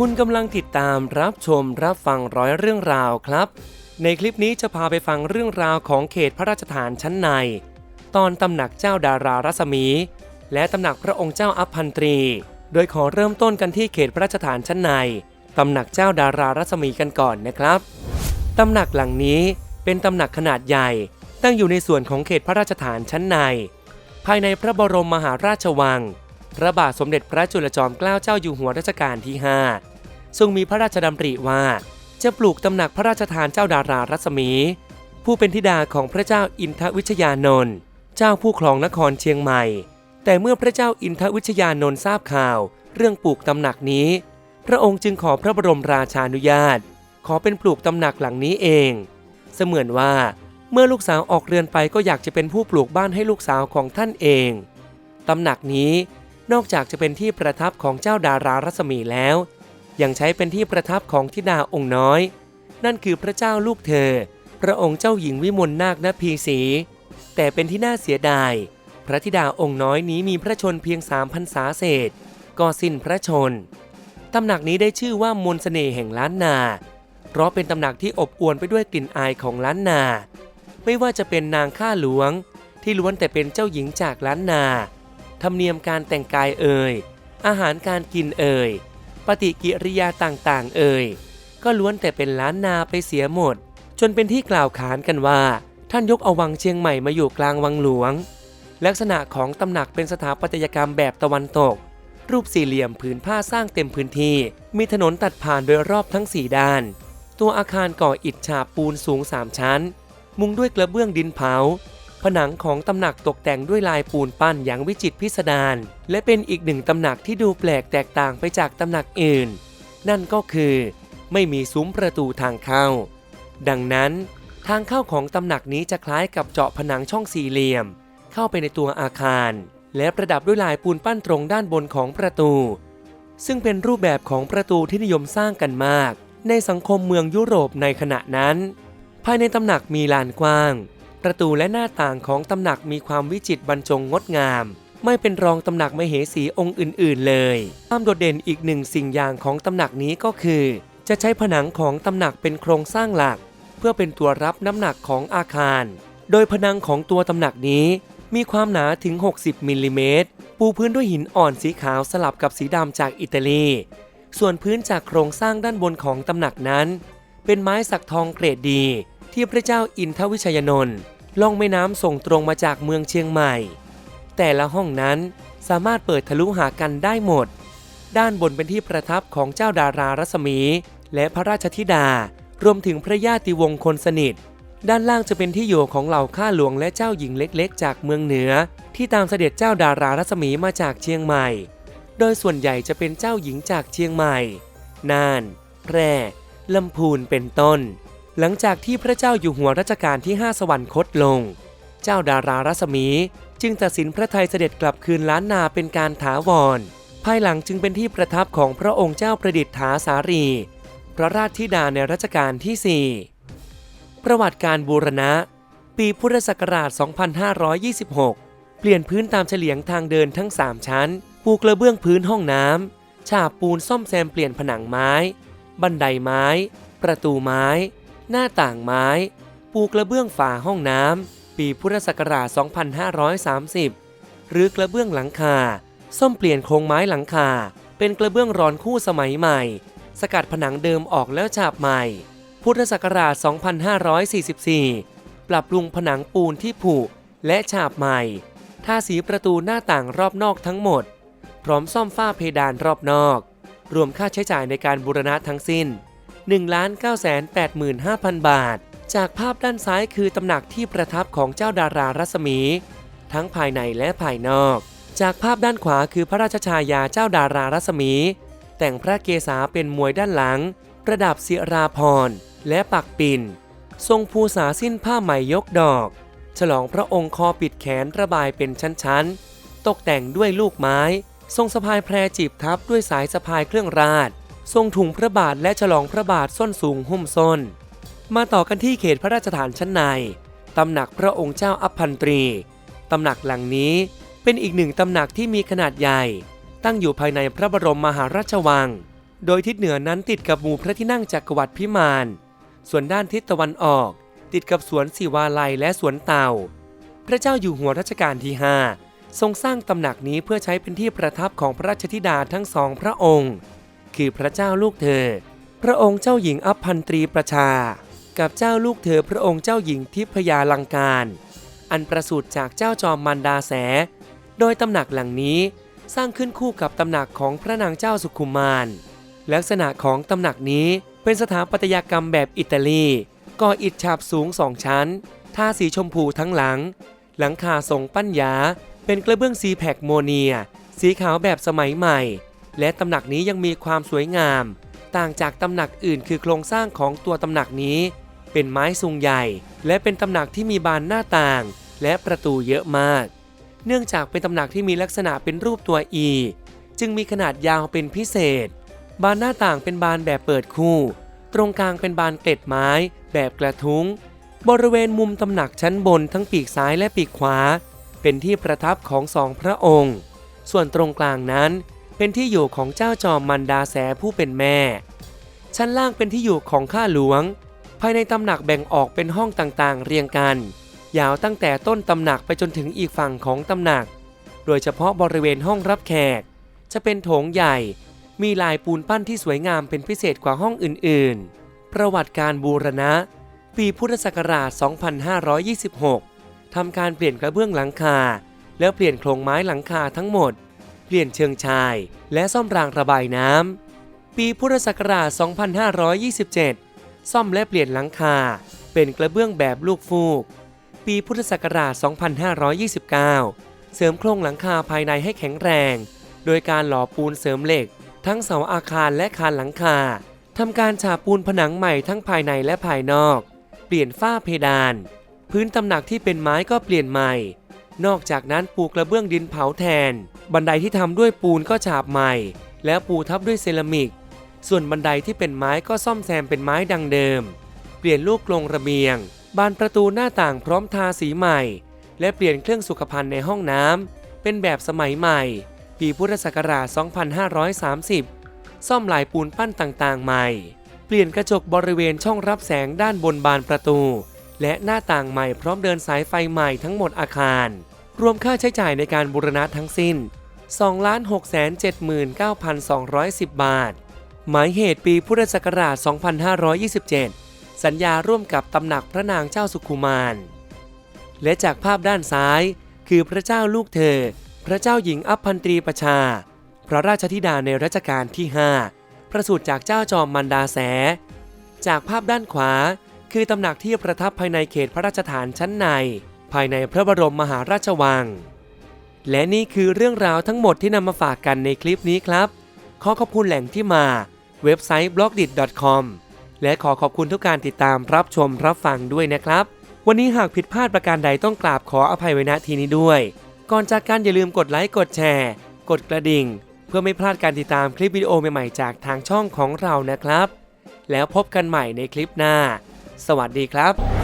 คุณกำลังติดตามรับชมรับฟังร้อยเรื่องราวครับ ในคลิปนี้จะพาไปฟังเรื่องราวของเขตพระราชฐานชั้นใน ตอนตำหนักเจ้าดารารัศมี และตำหนักพระองค์เจ้าอัพพันตรี โดยขอเริ่มต้นกันที่เขตพระราชฐานชั้นในตำหนักเจ้าดารารัศมีกันก่อนนะครับตำหนักหลังนี้เป็นตำหนักขนาดใหญ่ ตั้งอยู่ในส่วนของเขตพระราชฐานชั้นใน ภายในพระบรมมหาราชวัง พระบาทสมเด็จพระจุลจอมเกล้าเจ้าอยู่หัวรัชกาลที่ 5 ทรงมีพระราชดำริว่า จะปลูกตำหนักพระราชทานเจ้าดารารัศมี ผู้เป็นธิดาของพระเจ้าอินทวิชยานนท์เจ้าผู้ครองนครเชียงใหม่ แต่เมื่อพระเจ้าอินทวิชยานนท์ทราบข่าว เรื่องปลูกตำหนักนี้ พระองค์จึงขอพระบรมราชานุญาต ขอเป็นปลูกตำหนักหลังนี้เอง เสมือนว่า เมื่อลูกสาวออกเรือนไปก็อยากจะเป็นผู้ปลูกบ้านให้ลูกสาวของท่านเองตำหนักนี้นอกจากจะเป็นที่ประทับของเจ้าดารารัศมีแล้ว ยังใช้เป็นที่ประทับของธิดาองค์น้อย นั่นคือพระเจ้าลูกเธอ พระองค์เจ้าหญิงวิมลนาคนพีสี แต่เป็นที่น่าเสียดาย พระธิดาองค์น้อยนี้มีพระชนเพียงสามพันษาเศษ ก็สิ้นพระชน ตำหนักนี้ได้ชื่อว่ามนสเสน่ห์แห่งล้านนา เพราะเป็นตำหนักที่อบอวลไปด้วยกลิ่นอายของล้านนา ไม่ว่าจะเป็นนางข้าหลวง ที่ล้วนแต่เป็นเจ้าหญิงจากล้านนา ธรรมเนียมการแต่งกายเอ่ยอาหารการกินเอ่ย ปฏิกิริยาต่างๆ เอ่ย ก็ล้วนแต่เป็นล้านนาไปเสียหมด จนเป็นที่กล่าวขานกันว่า ท่านยกเอาวังเชียงใหม่มาอยู่กลางวังหลวง ลักษณะของตำหนักเป็นสถาปัตยกรรมแบบตะวันตก รูปสี่เหลี่ยมผืนผ้าสร้างเต็มพื้นที่ มีถนนตัดผ่านโดยรอบทั้ง4ด้าน ตัวอาคารก่ออิฐฉาบปูนสูง3ชั้น มุงด้วยกระเบื้องดินเผา ผนังของตำหนักตกแต่งด้วยลายปูนปั้นอย่างวิจิตรพิสดารและเป็นอีกหนึ่งตำหนักที่ดูแปลกแตกต่างไปจากตำหนักอื่น นั่นก็คือ ไม่มีซุ้มประตูทางเข้า ดังนั้น ทางเข้าของตำหนักนี้จะคล้ายกับเจาะผนังช่องสี่เหลี่ยม เข้าไปในตัวอาคาร และประดับด้วยลายปูนปั้นตรงด้านบนของประตู ซึ่งเป็นรูปแบบของประตูที่นิยมสร้างกันมาก ในสังคมเมืองยุโรปในขณะนั้น ภายในตำหนักมีลานกว้าง ประตูและหน้าต่างของตำหนักมีความวิจิตรบรรจงงดงาม ไม่เป็นรองตำหนักมเหสีองค์อื่น ๆ เลยความโดดเด่นอีกหนึ่งสิ่งอย่างของตำหนักนี้ก็คือ จะใช้ผนังของตำหนักเป็นโครงสร้างหลัก เพื่อเป็นตัวรับน้ำหนักของอาคาร โดยผนังของตัวตำหนักนี้มีความหนาถึง 60มิลลิเมตรปูพื้นด้วยหินอ่อนสีขาวสลับกับสีดำจากอิตาลี ส่วนพื้นจากโครงสร้างด้านบนของตำหนักนั้น เป็นไม้สักทองเกรดดีที่พระเจ้าอินทวิชยนนท์ ล่องแม่น้ำส่งตรงมาจากเมืองเชียงใหม่ แต่ละห้องนั้นสามารถเปิดทะลุหากันได้หมด ด้านบนเป็นที่ประทับของเจ้าดารารัศมี และพระราชธิดา รวมถึงพระญาติวงศ์คนสนิท ด้านล่างจะเป็นที่อยู่ของเหล่าข้าหลวงและเจ้าหญิงเล็กๆ จากเมืองเหนือ ที่ตามเสด็จเจ้าดารารัศมีมาจากเชียงใหม่ โดยส่วนใหญ่จะเป็นเจ้าหญิงจากเชียงใหม่ น่าน แพร่ลำพูนเป็นต้น หลังจากที่พระเจ้าอยู่หัวรัชกาลที่ 5 สวรรคตลง เจ้าดารารัศมี จึงตัดสินพระทัยเสด็จกลับคืนล้านนาเป็นการถาวร ภายหลังจึงเป็นที่ประทับของพระองค์เจ้าประดิษฐาสารี พระราชธิดาในรัชกาลที่ 4 ประวัติการบูรณะ ปีพุทธศักราช 2526 เปลี่ยนพื้นตามเฉลียงทางเดินทั้ง 3 ชั้น ปูกระเบื้องพื้นห้องน้ำฉาบปูนซ่อมแซมเปลี่ยนผนังไม้ บันไดไม้ ประตูไม้ หน้าต่างไม้ ปูกระเบื้องฝาห้องน้ำ ปีพุทธศักราช 2530 หรือกระเบื้องหลังคา ซ่อมเปลี่ยนโครงไม้หลังคา เป็นกระเบื้องรอนคู่สมัยใหม่ สกัดผนังเดิมออกแล้วฉาบใหม่ พุทธศักราช 2544 ปรับปรุงผนังปูนที่ผุและฉาบใหม่ ทาสีประตูหน้าต่างรอบนอกทั้งหมด พร้อมซ่อมฝ้าเพดานรอบนอก รวมค่าใช้จ่ายในการบูรณะทั้งสิ้น 1,985,000 บาท จากภาพด้านซ้ายคือตำหนักที่ประทับของเจ้าดารารัศมี ทั้งภายในและภายนอก จากภาพด้านขวาคือพระราชชายาเจ้าดารารัศมี แต่งพระเกศาเป็นมวยด้านหลัง ประดับศิราพรและปักปิ่น ทรงภูษาสิ้นผ้าไหมยกดอก ฉลองพระองค์คอปิดแขนระบายเป็นชั้นๆ ตกแต่งด้วยลูกไม้ ทรงสะพายแพรจีบทับด้วยสายสะพายเครื่องราช ทรงถุงพระบาทและฉลองพระบาทส้นสูงหุ้มส้น มาต่อกันที่เขตพระราชฐานชั้นใน ตำหนักพระองค์เจ้าอัพพันตรี ตำหนักหลังนี้เป็นอีกหนึ่งตำหนักที่มีขนาดใหญ่ ตั้งอยู่ภายในพระบรมมหาราชวัง โดยทิศเหนือนั้นติดกับหมู่พระที่นั่งจักรวรรดิพิมาน ส่วนด้านทิศตะวันออก ติดกับสวนสิวาลัยและสวนเต่า พระเจ้าอยู่หัวรัชกาลที่ 5 ทรงสร้างตำหนักนี้เพื่อใช้เป็นที่ประทับของพระราชธิดาทั้งสองพระองค์ คือพระเจ้าลูกเธอ พระองค์เจ้าหญิงอัพพันตรีประชา กับเจ้าลูกเธอพระองค์เจ้าหญิงทิพยาลังการ อันประสูติจากเจ้าจอมมันดาแส โดยตำหนักหลังนี้สร้างขึ้นคู่กับตำหนักของพระนางเจ้าสุขุมารลักษณะของตำหนักนี้เป็นสถาปัตยกรรมแบบอิตาลีก่ออิฐฉาบสูงสองชั้นทาสีชมพูทั้งหลัง หลังคาทรงปั้นยา เป็นกระเบื้องซีแพคโมเนีย สีขาวแบบสมัยใหม่ และตำหนักนี้ยังมีความสวยงาม ต่างจากตำหนักอื่นคือโครงสร้างของตัวตำหนักนี้ เป็นไม้ซุงใหญ่ และเป็นตำหนักที่มีบานหน้าต่าง และประตูเยอะมาก เนื่องจากเป็นตำหนักที่มีลักษณะเป็นรูปตัว E จึงมีขนาดยาวเป็นพิเศษ บานหน้าต่างเป็นบานแบบเปิดคู่ ตรงกลางเป็นบานเกล็ดไม้ แบบกระทุ้ง บริเวณมุมตำหนักชั้นบนทั้งปีกซ้ายและปีกขวา เป็นที่ประทับของสองพระองค์ ส่วนตรงกลางนั้น เป็นที่อยู่ของเจ้าจอมมันดาแสผู้เป็นแม่ ชั้นล่างเป็นที่อยู่ของข้าหลวง ภายในตำหนักแบ่งออกเป็นห้องต่างๆ เรียงกัน ยาวตั้งแต่ต้นตำหนักไปจนถึงอีกฝั่งของตำหนัก โดยเฉพาะบริเวณห้องรับแขก จะเป็นโถงใหญ่ มีลายปูนปั้นที่สวยงามเป็นพิเศษกว่าห้องอื่นๆ ประวัติการบูรณะ ปีพุทธศักราช 2526ทำการเปลี่ยนกระเบื้องหลังคา แล้วเปลี่ยนโครงไม้หลังคาทั้งหมด เปลี่ยนเชิงชาย และซ่อมรางระบายน้ำ ปีพุทธศักราช 2527 ซ่อมและเปลี่ยนหลังคา เป็นกระเบื้องแบบลูกฟูก ปีพุทธศักราช 2529 เสริมโครงหลังคาภายในให้แข็งแรง โดยการหล่อปูนเสริมเหล็ก ทั้งเสาอาคารและคานหลังคาทำการฉาบปูนผนังใหม่ทั้งภายในและภายนอก เปลี่ยนฝ้าเพดาน พื้นตำหนักที่เป็นไม้ก็เปลี่ยนใหม่ นอกจากนั้นปูกระเบื้องดินเผาแทน บันไดที่ทำด้วยปูนก็ฉาบใหม่ แล้วปูทับด้วยเซรามิก ส่วนบันไดที่เป็นไม้ก็ซ่อมแซมเป็นไม้ดังเดิม เปลี่ยนลูกกรงระเบียง บานประตูหน้าต่างพร้อมทาสีใหม่ และเปลี่ยนเครื่องสุขภัณฑ์ในห้องน้ำเป็นแบบสมัยใหม่ ปีพุทธศักราช 2530 ซ่อมลายปูนปั้นต่างๆ ใหม่ เปลี่ยนกระจกบริเวณช่องรับแสงด้านบนบานประตู และหน้าต่างใหม่พร้อมเดินสายไฟใหม่ทั้งหมดอาคาร รวมค่าใช้จ่ายในการบูรณะทั้งสิ้น 2,679,210 บาท หมายเหตุปีพุทธศักราช 2527 สัญญาร่วมกับตำหนักพระนางเจ้าสุขุมาร และจากภาพด้านซ้าย คือพระเจ้าลูกเธอ พระเจ้าหญิงอัพพันตรีประชา พระราชธิดาในรัชกาลที่ 5 ประสูติจากเจ้าจอมมันดาแส จากภาพด้านขวา คือตำหนักที่ประทับภายในเขตพระราชฐานชั้นใน ภายในพระบรมมหาราชวัง และนี่คือเรื่องราวทั้งหมดที่นำมาฝากกันในคลิปนี้ครับ ขอขอบคุณแหล่งที่มา เว็บไซต์ b l o g d i t c o m และขอขอบคุณทุกการติดตามรับชมรับฟังด้วยนะครับ วันนี้หากผิดพลาดประการใดต้องกราบขออภัยไว้ณทีนี้ด้วย ก่อนจากกันอย่าลืมกดไลค์กดแชร์ กดกระดิ่ง เพื่อไม่พลาดการติดตามคลิปวิดีโอใหม่ๆจากทางช่องของเรานะครับ แล้วพบกันใหม่ในคลิปหน้า สวัสดีครับ